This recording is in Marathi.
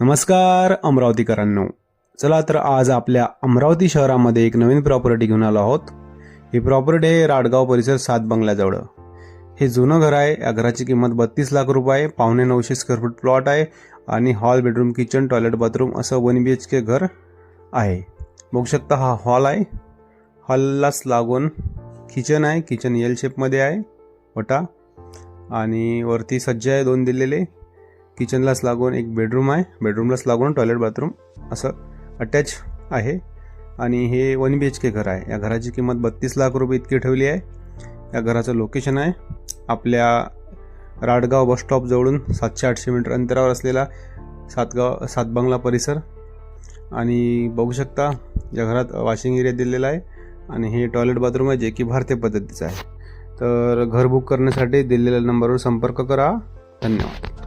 नमस्कार अमरावतीकरांनो. चला तर आज आपल्या अमरावती शहरामध्ये एक नवीन प्रॉपर्टी घेऊन आलो आहोत. ही प्रॉपर्टी आहे राडगाव परिसर सात बंगल्याजवळ. हे जुनं घर आहे. या घराची किंमत बत्तीस लाख रुपये आहे. पावणे नऊशे स्क्वेअर फूट प्लॉट आहे आणि hall bedroom kitchen toilet bathroom असं वन बी एच के घर आहे. बघू शकता हा हॉल आहे. हॉललाच लागून किचन आहे. किचन एल शेपमध्ये आहे. वटा आणि वरती सज्ज आहे दोन दिलेले. किचनलाच लागून एक बेडरूम आहे. बेडरूमलाच लागून टॉयलेट बाथरूम असं अटॅच आहे. आणि हे वन बी एच के घर आहे. या घराची किंमत बत्तीस लाख रुपये इतकी ठेवली आहे. या घराचं लोकेशन आहे. आपल्या राडगाव बसस्टॉप जवळून सातशे आठशे मीटर अंतरावर असलेला सातगाव सातबंगला परिसर. आणि बघू शकता या घरात वॉशिंग एरिया दिलेला आहे. आणि हे टॉयलेट बाथरूम आहे जे की भारतीय पद्धतीचं आहे. तर घर बुक करण्यासाठी दिलेल्या नंबरवर संपर्क करा. धन्यवाद.